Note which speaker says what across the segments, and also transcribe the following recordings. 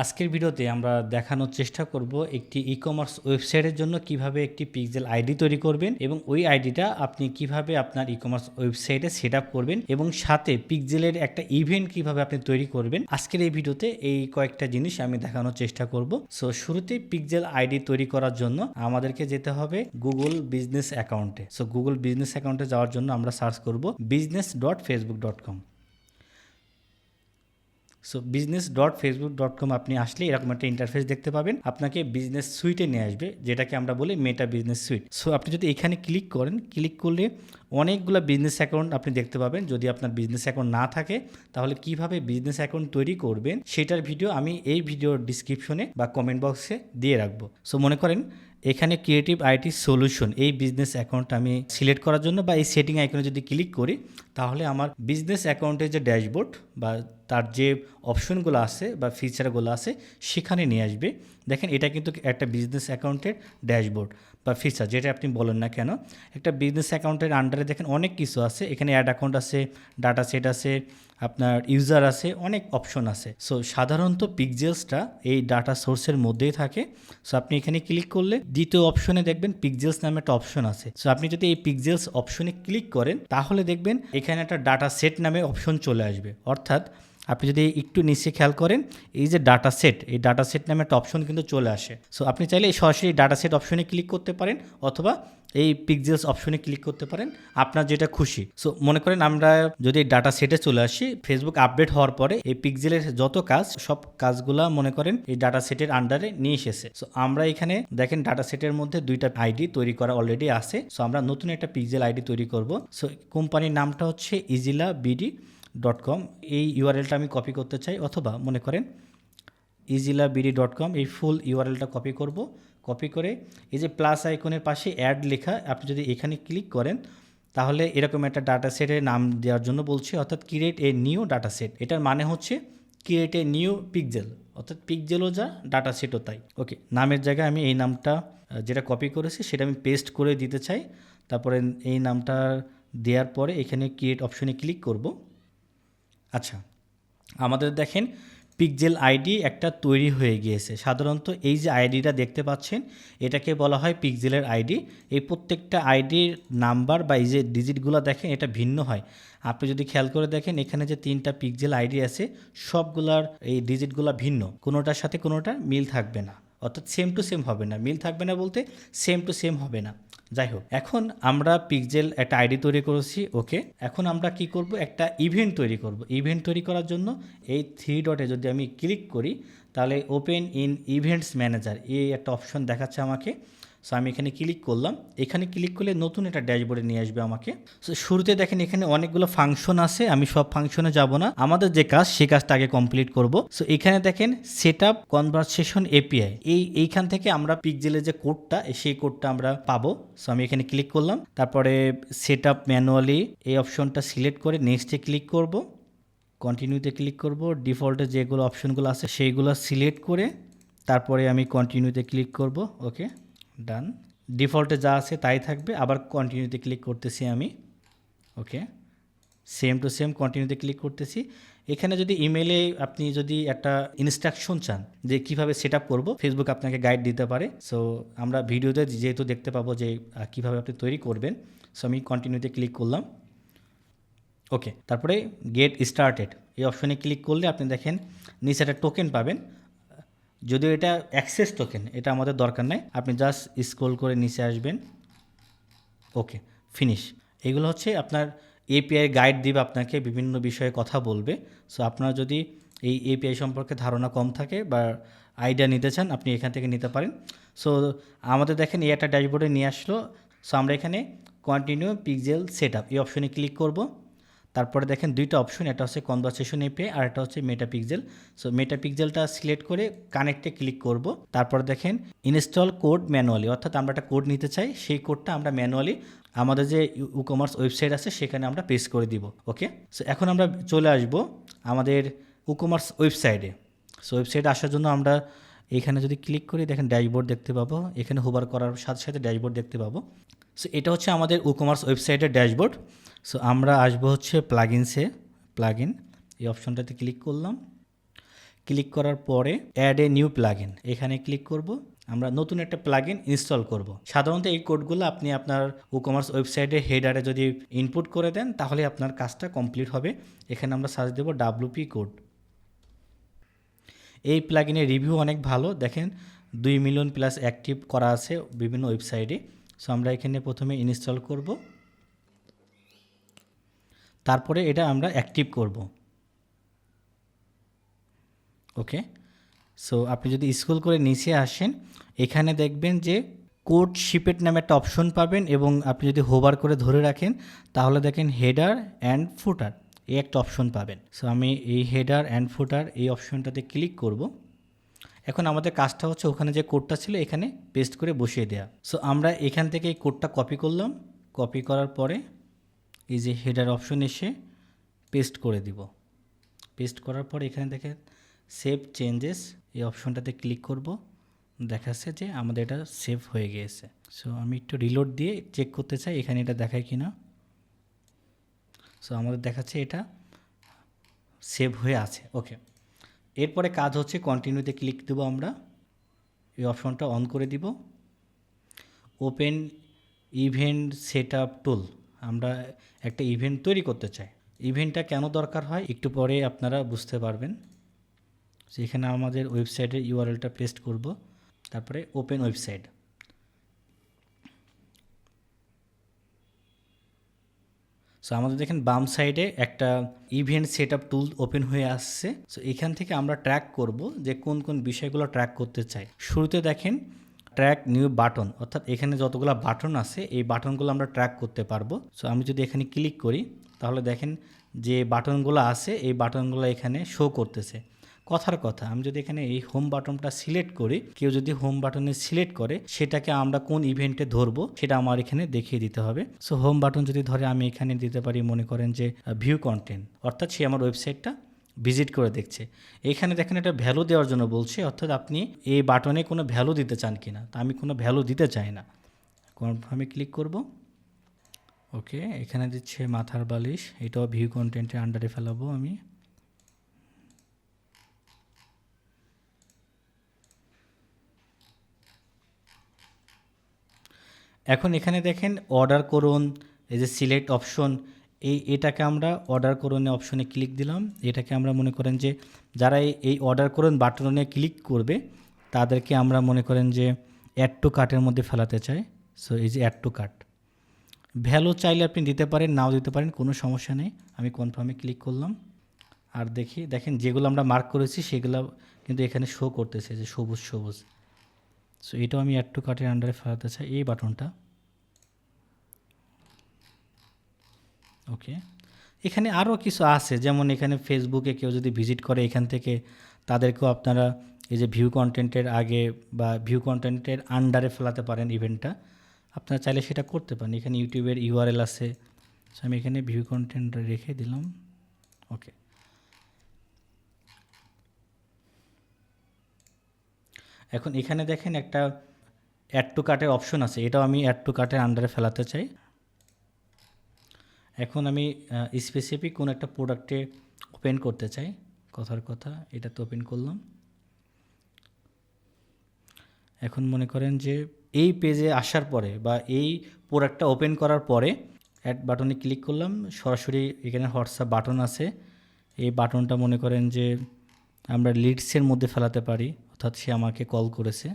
Speaker 1: আজকের ভিডিওতে আমরা দেখানোর চেষ্টা করব একটি ই কমার্স ওয়েবসাইটের জন্য কীভাবে একটি পিক্সেল আইডি তৈরি করবেন এবং ওই আইডিটা আপনি কীভাবে আপনার ই কমার্স ওয়েবসাইটে সেট করবেন এবং সাথে পিক্সেলের একটা ইভেন্ট কীভাবে আপনি তৈরি করবেন। আজকের এই ভিডিওতে এই কয়েকটা জিনিস আমি দেখানোর চেষ্টা করব। সো শুরুতে পিক্সেল আইডি তৈরি করার জন্য আমাদেরকে যেতে হবে গুগল বিজনেস অ্যাকাউন্টে সো গুগল বিজনেস অ্যাকাউন্টে যাওয়ার জন্য আমরা সার্চ করব business dot Facebook dot com so business dot Facebook dot com আপনি আসলে এরকম একটা ইন্টারফেস দেখতে পাবেন। আপনাকে বিজনেস সুইটে নিয়ে আসবে, যেটাকে আমরা বলি মেটা বিজনেস সুইট সো আপনি যদি এখানে ক্লিক করেন ক্লিক করলে অনেকগুলো বিজনেস অ্যাকাউন্ট আপনি দেখতে পাবেন। যদি আপনার বিজনেস অ্যাকাউন্ট না থাকে, তাহলে কীভাবে বিজনেস অ্যাকাউন্ট তৈরি করবেন, সেটার ভিডিও আমি এই ভিডিওর ডিসক্রিপশনে বা কমেন্ট বক্সে দিয়ে রাখব। সো মনে করেন এখানে ক্রিয়েটিভ আইটি সলিউশন এই বিজনেস অ্যাকাউন্ট আমি সিলেক্ট করার জন্য বা এই সেটিং আইকনে যদি ক্লিক করি, তাহলে আমার বিজনেস অ্যাকাউন্টের যে ড্যাশবোর্ড বা তার যে অপশনগুলো আছে বা ফিচারগুলো আছে, সেখানে নিয়ে আসবে। দেখেন এটা কিন্তু একটা বিজনেস অ্যাকাউন্টের ড্যাশবোর্ড বা ফিচার যেটা আপনি বলেন না কেন। একটা বিজনেস অ্যাকাউন্টের আন্ডারে দেখেন অনেক কিছু আছে। এখানে অ্যাড অ্যাকাউন্ট আছে ডাটা সেট আছে আপনার ইউজার আছে, অনেক অপশন আছে। সো সাধারণত পিকজেলসটা এই ডাটা সোর্সের মধ্যেই থাকে। সো আপনি এখানে ক্লিক করলে দ্বিতীয় অপশনে দেখবেন পিকজেলস নামে একটা অপশন আছে। সো আপনি যদি এই পিকজেলস অপশনে ক্লিক করেন, তাহলে দেখবেন এখানে একটা ডাটা সেট নামে অপশন চলে আসবে। অর্থাৎ, আপনি যদি একটু নিচে খেয়াল করেন, এই যে ডাটা সেট এই ডাটা সেট নামে একটা অপশন কিন্তু চলে আসে। সো আপনি চাইলে সরাসরি ডাটা সেট অপশনে ক্লিক করতে পারেন, অথবা এই পিকজেলস অপশনে ক্লিক করতে পারেন। আপনার যেটা খুশি। সো মনে করেন আমরা যদি ডাটা সেটে চলে আসি ফেসবুক আপডেট হওয়ার পরে এই পিকজেলের যত কাজ, সব কাজগুলা মনে করেন এই ডাটা সেটের আন্ডারে নিয়ে এসেছে। সো আমরা এখানে দেখেন ডাটা সেটের মধ্যে দুইটা আইডি তৈরি করা অলরেডি আছে। সো আমরা নতুন একটা পিকজেল আইডি তৈরি করব। সো কোম্পানির নামটা হচ্ছে ইজিলা বিডি ডট কম এই ইউআরএলটা আমি কপি করতে চাই, অথবা মনে করেন ইজিলা বিডি ডট কম এই ফুল ইউআরএলটা কপি করব। কপি করে এই যে প্লাস আইকনের পাশে অ্যাড লেখা, আপনি যদি এখানে ক্লিক করেন, তাহলে এরকম একটা ডাটা সেটের নাম দেওয়ার জন্য বলছি, অর্থাৎ create a new data set এটার মানে হচ্ছে ক্রিয়েট এ নিউ পিকজেল অর্থাৎ পিকজেলও যা ডাটা সেটও তাই। ওকে নামের জায়গায় আমি এই নামটা যেটা কপি করেছি, সেটা আমি পেস্ট করে দিতে চাই। তারপরে এই নামটা দেওয়ার পরে এখানে ক্রিয়েট অপশনে ক্লিক করব। আচ্ছা আমাদের দেখেন পিকজেল আইডি একটা তৈরি হয়ে গিয়েছে। সাধারণত এই যে আইডিটা দেখতে পাচ্ছেন, এটাকে বলা হয় পিকজেলের আইডি। এই প্রত্যেকটা আইডির নাম্বার বা এই যে ডিজিটগুলো দেখেন, এটা ভিন্ন হয়। আপনি যদি খেয়াল করে দেখেন, এখানে যে তিনটা পিকজেল আইডি আছে, সবগুলার এই ডিজিটগুলো ভিন্ন। কোনোটার সাথে কোনোটা মিল থাকবে না। অর্থাৎ সেম টু সেম হবে না, মিল থাকবে না বলতে সেম টু সেম হবে না। যাই হোক, এখন আমরা পিকজেল একটা আইডি তৈরি করেছি ওকে এখন আমরা কি করব? একটা ইভেন্ট তৈরি করব। ইভেন্ট তৈরি করার জন্য এই থ্রি ডটে যদি আমি ক্লিক করি, তাহলে ওপেন ইন ইভেন্টস ম্যানেজার এই একটা অপশন দেখাচ্ছে আমাকে। সো আমি এখানে ক্লিক করলাম। এখানে ক্লিক করলে নতুন একটা ড্যাশবোর্ডে নিয়ে আসবে আমাকে। সো শুরুতে দেখেন এখানে অনেকগুলো ফাংশন আছে। আমি সব ফাংশনে যাব না। আমাদের যে কাজ সেই কাজটা আগে কমপ্লিট করব। সো এখানে দেখেন সেট আপ কনভারসেশন এপিআই এই, এইখান থেকে আমরা পিকজেলের যে কোডটা সেই কোডটা আমরা পাবো। সো আমি এখানে ক্লিক করলাম। তারপরে সেট আপ ম্যানুয়ালি এই অপশনটা সিলেক্ট করে নেক্সটে ক্লিক করব। কন্টিনিউতে ক্লিক করব। ডিফল্টে যেগুলো অপশনগুলো আছে, সেইগুলো সিলেক্ট করে তারপরে আমি কন্টিনিউতে ক্লিক করব। ওকে ডান ডিফল্টে যা আছে তাই থাকবে। আবার কন্টিনিউতে ক্লিক করতেছি আমি। ওকে সেম টু সেম কন্টিনিউতে ক্লিক করতেছি। এখানে যদি ইমেলে আপনি যদি একটা ইনস্ট্রাকশন চান যে কীভাবে সেট আপ করব ফেসবুক আপনাকে গাইড দিতে পারে। সো আমরা ভিডিওতে যেহেতু দেখতে পাবো যে কীভাবে আপনি তৈরি করবেন। সো আমি কন্টিনিউতে ক্লিক করলাম। ওকে তারপরে গেট স্টার্টেড এই অপশনে ক্লিক করলে আপনি দেখেন নিচে একটা টোকেন পাবেন। যদিও এটা অ্যাক্সেস টোকেন এটা আমাদের দরকার নাই। আপনি জাস্ট স্ক্রল করে নিচে আসবেন। ওকে ফিনিশ এগুলো হচ্ছে আপনার এপিআই গাইড দিবে, আপনাকে বিভিন্ন বিষয়ে কথা বলবে। সো আপনার যদি এই এপিআই সম্পর্কে ধারণা কম থাকে বা আইডিয়া নিতে চান, আপনি এখান থেকে নিতে পারেন। সো আমাদের দেখেন এই একটা ড্যাশবোর্ডে নিয়ে আসলো। সো আমরা এখানে কন্টিনিউ পিকজেল সেট আপ এই অপশনে ক্লিক করব। তারপরে দেখেন দুইটা অপশন এটা হচ্ছে কনভারসেশন এপে আর একটা হচ্ছে মেটা পিক্সেল সো মেটা পিক্সেলটা সিলেক্ট করে কানেক্টে ক্লিক করব। তারপরে দেখেন ইনস্টল কোড ম্যানুয়ালি অর্থাৎ আমরা একটা কোড নিতে চাই, সেই কোডটা আমরা ম্যানুয়ালি আমাদের যে ই কমার্স ওয়েবসাইট আছে, সেখানে আমরা পেস্ট করে দিব। ওকে সো এখন আমরা চলে আসব আমাদের ই কমার্স ওয়েবসাইটে সো ওয়েবসাইটে আসার জন্য আমরা এখানে যদি ক্লিক করি, দেখেন ড্যাশবোর্ড দেখতে পাবো। এখানে হোবার করার সাথে সাথে ড্যাশবোর্ড দেখতে পাবো। সো এটা হচ্ছে আমাদের ই কমার্স ওয়েবসাইটের ড্যাশবোর্ড সো আমরা আসব হচ্ছে প্লাগিনসে প্লাগিন এই অপশনটাতে ক্লিক করলাম। ক্লিক করার পরে অ্যাড এ নিউ প্লাগ এখানে ক্লিক করব। আমরা নতুন একটা প্লাগ ইনস্টল করব। সাধারণত এই কোডগুলো আপনি আপনার কমার্স ওয়েবসাইটে হেডারে যদি ইনপুট করে দেন, তাহলে আপনার কাজটা কমপ্লিট হবে। এখানে আমরা সার্চ দেবো ডাব্লুপি কোড এই প্লাগিনের রিভিউ অনেক ভালো। দেখেন, দুই মিলিয়ন প্লাস অ্যাক্টিভ করা আছে বিভিন্ন ওয়েবসাইটে সো আমরা এখানে প্রথমে ইনস্টল করব। তারপরে এটা আমরা অ্যাক্টিভ করব। ওকে সো আপনি যদি স্কুল করে নিচে আসেন, এখানে দেখবেন যে কোড শিপেট নামে একটা অপশন পাবেন এবং আপনি যদি হোভার করে ধরে রাখেন, তাহলে দেখেন হেডার অ্যান্ড ফুটার এই একটা অপশন পাবেন। সো আমি এই হেডার অ্যান্ড ফুটার এই অপশনটাতে ক্লিক করব। এখন আমাদের কাজটা হচ্ছে ওখানে যে কোডটা ছিল, এখানে পেস্ট করে বসিয়ে দেওয়া সো আমরা এখান থেকে এই কোডটা কপি করলাম। কপি করার পরে এই যে হেডার অপশন এসে পেস্ট করে দিব। পেস্ট করার পর এখানে দেখেন সেভ চেঞ্জেস এই অপশনটাতে ক্লিক করব। দেখাচ্ছে যে আমাদের এটা সেভ হয়ে গিয়েছে। সো আমি একটু রিলোড দিয়ে চেক করতে চাই এখানে এটা দেখায় কি না সো আমাদের দেখাচ্ছে এটা সেভ হয়ে আছে। ওকে এরপরে কাজ হচ্ছে কন্টিনিউতে ক্লিক দেবো আমরা। এই অপশনটা অন করে দিব। Open event set up tool আমরা একটা ইভেন্ট তৈরি করতে চাই। ইভেন্টটা কেন দরকার হয় একটু পরে আপনারা বুঝতে পারবেন। সেখানে আমাদের ওয়েবসাইটের ইউআরএলটা পেস্ট করব। তারপরে ওপেন ওয়েবসাইট সো আমাদের দেখেন বাম সাইডে একটা event set up tool open হয়ে আসছে। সো এখান থেকে আমরা ট্র্যাক করব যে কোন কোন বিষয়গুলো ট্র্যাক করতে চাই। শুরুতে দেখেন ট্র্যাক নিউ বাটন অর্থাৎ এখানে যতগুলো বাটন আছে, এই বাটনগুলো আমরা ট্র্যাক করতে পারব। সো আমি যদি এখানে ক্লিক করি, তাহলে দেখেন যে বাটনগুলো আছে, এই বাটনগুলো এখানে শো করতেছে। কথার কথা, আমি যদি এখানে এই হোম বাটনটা সিলেক্ট করি, কেউ যদি হোম বাটনে সিলেক্ট করে, সেটাকে আমরা কোন ইভেন্টে ধরবো, সেটা আমার এখানে দেখিয়ে দিতে হবে। সো হোম বাটন যদি ধরে, আমি এখানে দিতে পারি, মনে করেন যে ভিউ কন্টেন্ট অর্থাৎ সে আমার ওয়েবসাইটটা ভিজিট করে দেখছে। এখানে দেখেন এটা ভ্যালু দেওয়ার জন্য বলছে, অর্থাৎ আপনি এই বাটনে কোনো ভ্যালু দিতে চান কিনা তা আমি কোনো ভ্যালু দিতে চাই না। কনফার্মে ক্লিক করব। ওকে, এখানে দিচ্ছে মাথার বালিশ। এটাও ভিউ কন্টেন্টের আন্ডারে ফেলাবো আমি। এখন এখানে দেখেন অর্ডার করুন, এই যে সিলেক্ট অপশন এই এটাকে আমরা অর্ডার করুন অপশনে ক্লিক দিলাম। এটাকে আমরা মনে করেন যে যারা এই- অর্ডার করুন বাটনে ক্লিক করবে, তাদেরকে আমরা মনে করেন যে অ্যাড টু কার্টের মধ্যে ফেলাতে চাই। সো এই যে অ্যাড টু কার্ট ভ্যালু চাইলে আপনি দিতে পারেন, নাও দিতে পারেন, কোনো সমস্যা নেই। আমি কনফার্মে ক্লিক করলাম। আর দেখি, দেখেন যেগুলো আমরা মার্ক করেছি, সেগুলো কিন্তু এখানে শো করতেছে যে সবুজ সবুজ। সো এটাও আমি অ্যাড টু কার্টের আন্ডারে ফেলাতে চাই, এই বাটনটা ওকে এখানে আরও কিছু আছে, যেমন এখানে ফেসবুকে কেউ যদি ভিজিট করে এখান থেকে তাদেরকেও আপনারা এই যে ভিউ কন্টেন্টের আগে বা ভিউ কন্টেন্টের আন্ডারে ফেলাতে পারেন ইভেন্টটা আপনারা চাইলে সেটা করতে পারেন। এখানে ইউটিউবের ইউআরএল আছে। সো আমি এখানে ভিউ কন্টেন্ট রেখে দিলাম। ওকে এখন এখানে দেখেন একটা অ্যাড টু কার্টের অপশন আছে। এটাও আমি অ্যাড টু কার্টের আন্ডারে ফেলাতে চাই। এখন আমি স্পেসিফিক কোনো একটা প্রোডাক্টে ওপেন করতে চাই। কথার কথা, এটা তো ওপেন করলাম। এখন মনে করেন যে, এই পেজে আসার পরে বা এই প্রোডাক্টটা ওপেন করার পরে অ্যাড বাটনে ক্লিক করলাম, সরাসরি এখানে হোয়াটসঅ্যাপ বাটন আছে। এই বাটনটা মনে করেন যে আমরা লিডসের মধ্যে ফেলাতে পারি, অর্থাৎ সে আমাকে কল করেছে।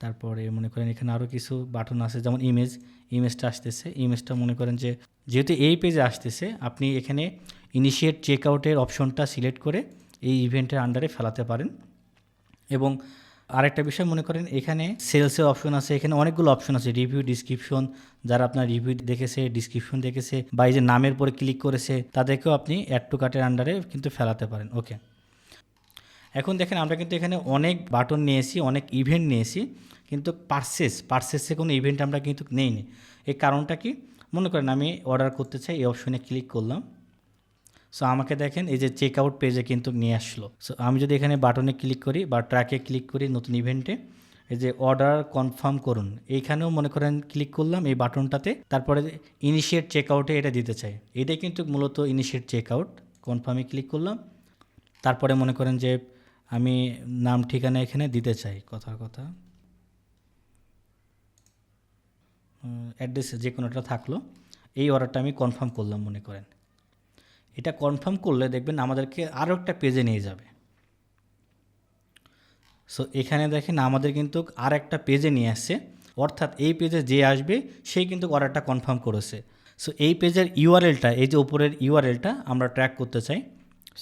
Speaker 1: তারপরে মনে করেন এখানে আরও কিছু বাটন আছে, যেমন ইমেজ ইমেজটা আসতেছে। ইমেজটা মনে করেন যে, যেহেতু এই পেজে আসতেছে, আপনি এখানে ইনিশিয়েট চেক আউটের অপশনটা সিলেক্ট করে এই ইভেন্টের আন্ডারে ফেলাতে পারেন। এবং আরেকটা বিষয় মনে করেন, এখানে সেলসের অপশন আছে, এখানে অনেকগুলো অপশন আছে। রিভিউ ডিসক্রিপশন যারা আপনার রিভিউ দেখেছে ডিসক্রিপশন দেখেছে, বা এই যে নামের পরে ক্লিক করেছে, তাদেরকেও আপনি অ্যাড টু কার্টের আন্ডারে কিন্তু ফেলাতে পারেন। ওকে এখন দেখেন আমরা কিন্তু এখানে অনেক বাটন নিয়েছি, অনেক ইভেন্ট নিয়েছি, কিন্তু পার্সেস পার্সেসে কোনো ইভেন্ট আমরা কিন্তু নেইনি। এই কারণটা কি? মনে করেন আমি অর্ডার করতে চাই, এই অপশনে ক্লিক করলাম। সো আমাকে দেখেন এই যে চেক আউট পেজে কিন্তু নিয়ে আসলো। সো আমি যদি এখানে বাটনে ক্লিক করি বা ট্র্যাকে ক্লিক করি নতুন ইভেন্টে এই যে অর্ডার কনফার্ম করুন। এইখানেও মনে করেন ক্লিক করলাম এই বাটনটাতে তারপরে ইনিশিয়েট চেক আউটে এটা দিতে চাই। এটাই কিন্তু মূলত ইনিশিয়েট চেক আউট কনফার্মে ক্লিক করলাম। তারপরে মনে করেন যে আমি নাম ঠিকানা এখানে দিতে চাই কথার কথা। অ্যাড্রেস যে কোনোটা থাকল, এই অর্ডারটা আমি কনফার্ম করলাম মনে করেন। এটা কনফার্ম করলে দেখবেন আমাদেরকে আরও একটা পেজে নিয়ে যাবে। সো এখানে দেখেন আমাদের কিন্তু আর একটা পেজে নিয়ে আসছে, অর্থাৎ এই পেজে যে আসবে, সেই কিন্তু অর্ডারটা কনফার্ম করেছে। সো এই পেজের ইউআরএলটা এই যে উপরের ইউআরএলটা আমরা ট্র্যাক করতে চাই।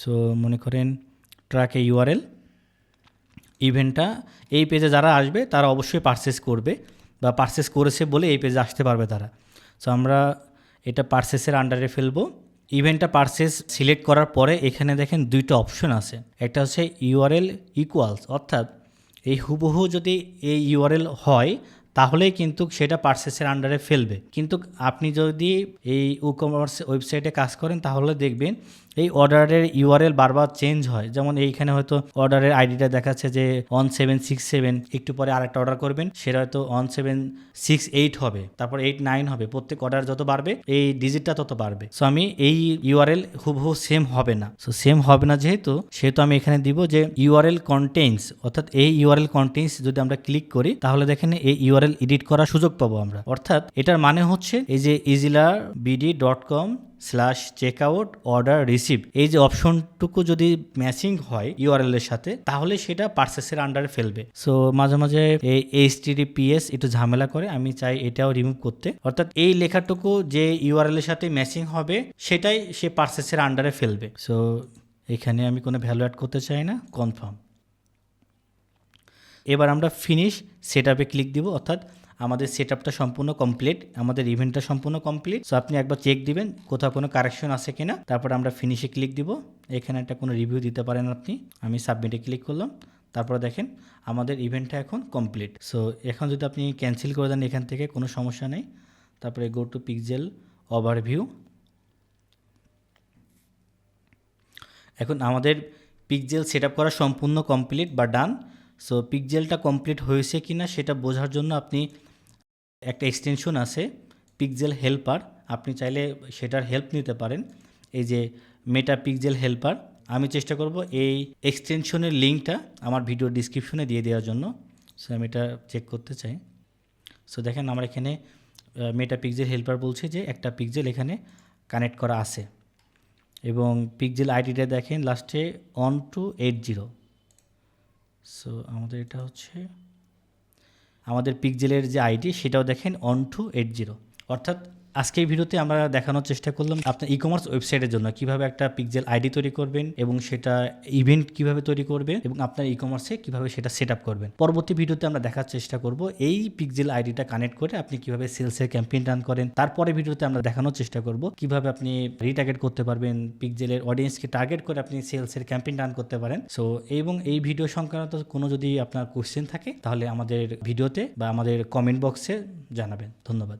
Speaker 1: সো মনে করেন ট্র্যাকে ইউআরএল ইভেন্টটা এই পেজে যারা আসবে, তারা অবশ্যই পারচেস করবে বা পারচেস করেছে বলে এই পেজে আসতে পারবে তারা। সো আমরা এটা পারচেসের আন্ডারে ফেলব। ইভেন্টটা পারচেস সিলেক্ট করার পরে এখানে দেখেন দুইটা অপশন আছে। একটা হচ্ছে ইউআরএল ইকুয়ালস অর্থাৎ এই হুবহু যদি এই ইউআরএল হয় তাহলেই কিন্তু সেটা পার্সেসের আন্ডারে ফেলবে। কিন্তু আপনি যদি এই ই কমার্স ওয়েবসাইটে কাজ করেন, তাহলে দেখবেন এই অর্ডারের ইউআরএল বারবার চেঞ্জ হয়। যেমন এইখানে হয়তো অর্ডারের আইডিটা দেখাচ্ছে যে ওয়ান সেভেন সিক্স সেভেন একটু পরে আরেকটা অর্ডার করবেন, সেটা হয়তো ওয়ান সেভেন সিক্স এইট হবে, তারপর এইট নাইন হবে। প্রত্যেক অর্ডার যত বাড়বে, এই ডিজিটটা তত বাড়বে। সো আমি এই ইউআরএল হুবহু সেম হবে না। সো সেম হবে না যেহেতু, সেহেতু আমি এখানে দিব যে ইউআরএল কন্টেন্টস অর্থাৎ এই ইউআরএল কন্টেন্টস যদি আমরা ক্লিক করি, তাহলে দেখেন এই ইউআরএল এডিট করার সুযোগ পাবো আমরা। অর্থাৎ এটার মানে হচ্ছে এই যে ইজিলার BD dot com slash check out order receive এই যে অপশনটুকু যদি ম্যাচিং হয় ইউআরএল এর সাথে, তাহলে সেটা পার্সেসের আন্ডারে ফেলবে। সো মাঝে মাঝে এই এইচ টিডিপিএস একটু ঝামেলা করে, আমি চাই এটাও রিমুভ করতে। অর্থাৎ এই লেখাটুকু যে ইউআরএল এর সাথে ম্যাচিং হবে, সেটাই সে পার্সেসের আন্ডারে ফেলবে। সো এখানে আমি কোনো ভ্যালু অ্যাড করতে চাই না কনফার্ম এবার আমরা ফিনিশ সেট আপে ক্লিক দিব, অর্থাৎ আমাদের সেট আপটা সম্পূর্ণ কমপ্লিট আমাদের ইভেন্টটা সম্পূর্ণ কমপ্লিট সো আপনি একবার চেক দিবেন কোথাও কোনো কারেকশন আছে কিনা। তারপর আমরা ফিনিশে ক্লিক দিব। এখানে একটা কোনো রিভিউ দিতে পারেন আপনি। আমি সাবমিটে ক্লিক করলাম। তারপরে দেখেন আমাদের ইভেন্টটা এখন কমপ্লিট সো এখন যদি আপনি ক্যান্সেল করে দেন এখান থেকে, কোনো সমস্যা নেই। তারপরে গো টু পিকজেল ওভারভিউ এখন আমাদের পিকজেল সেট আপ করা সম্পূর্ণ কমপ্লিট বা ডান সো পিকজেলটা কমপ্লিট হয়েছে কি না সেটা বোঝার জন্য আপনি একটা এক্সটেনশন আছে পিকজেল হেল্পার আপনি চাইলে সেটার হেল্প নিতে পারেন। এই যে মেটা পিকজেল হেল্পার আমি চেষ্টা করব এই এক্সটেনশনের লিঙ্কটা আমার ভিডিও ডিসক্রিপশনে দিয়ে দেওয়ার জন্য। সো আমি এটা চেক করতে চাই। সো দেখেন আমার এখানে মেটা পিকজেল হেল্পার বলছে যে একটা পিকজেল এখানে কানেক্ট করা আছে। এবং পিকজেল আইডিটা দেখেন লাস্টে one two eight zero so আমাদের এটা হচ্ছে, আমাদের পিকজেলের যে আইডি সেটাও দেখেন অন টু এইট জিরো অর্থাৎ আজকে এই ভিডিওতে আমরা দেখানোর চেষ্টা করলাম আপনার ই কমার্স ওয়েবসাইটের জন্য, কীভাবে একটা পিকজেল আইডি তৈরি করবেন এবং সেটা ইভেন্ট কীভাবে তৈরি করবেন এবং আপনার ই কমার্সে কীভাবে সেটা সেট আপ করবেন। পরবর্তী ভিডিওতে আমরা দেখার চেষ্টা করব এই পিকজেল আইডিটা কানেক্ট করে আপনি কীভাবে সেলসের ক্যাম্পেইন রান করেন। তারপরে ভিডিওতে আমরা দেখানোর চেষ্টা করব কীভাবে আপনি রিটার্গেট করতে পারবেন পিকজেলের অডিয়েন্সকে টার্গেট করে আপনি সেলসের ক্যাম্পেইন রান করতে পারেন। সো এবং এই ভিডিও সংক্রান্ত কোনো যদি আপনার কোশ্চেন থাকে, তাহলে আমাদের ভিডিওতে বা আমাদের কমেন্ট বক্সে জানাবেন। ধন্যবাদ।